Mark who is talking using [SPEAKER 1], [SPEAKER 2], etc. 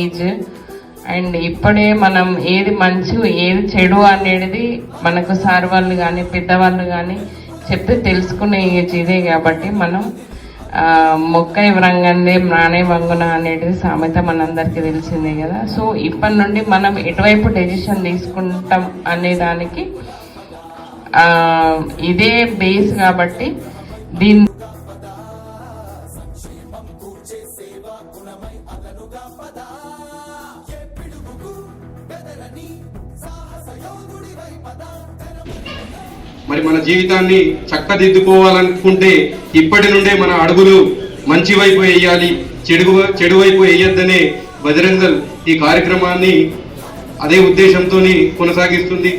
[SPEAKER 1] Age. And ఇప్పుడే మనం ఏది మంచి ఏది చెడు అనేది మనకు సార్ వాళ్ళు కానీ పెద్దవాళ్ళు కానీ చెప్తే తెలుసుకునే ఏజ్ ఇదే కాబట్టి మనం మొక్క ఇవ్వరంగందే నానే వంగున అనేది సామెత మనందరికీ తెలిసిందే కదా. సో ఇప్పటి నుండి మనం ఎటువైపు డెసిషన్ తీసుకుంటాం అనే దానికి ఇదే బేస్ కాబట్టి దీని
[SPEAKER 2] మరి మన జీవితాన్ని చక్కదిద్దుకోవాలనుకుంటే ఇప్పటి నుండే మన అడుగులు మంచి వైపు వేయాలి చెడు చెడు వైపు వేయొద్దనే బజరంగల్ ఈ కార్యక్రమాన్ని అదే ఉద్దేశంతో కొనసాగిస్తుంది.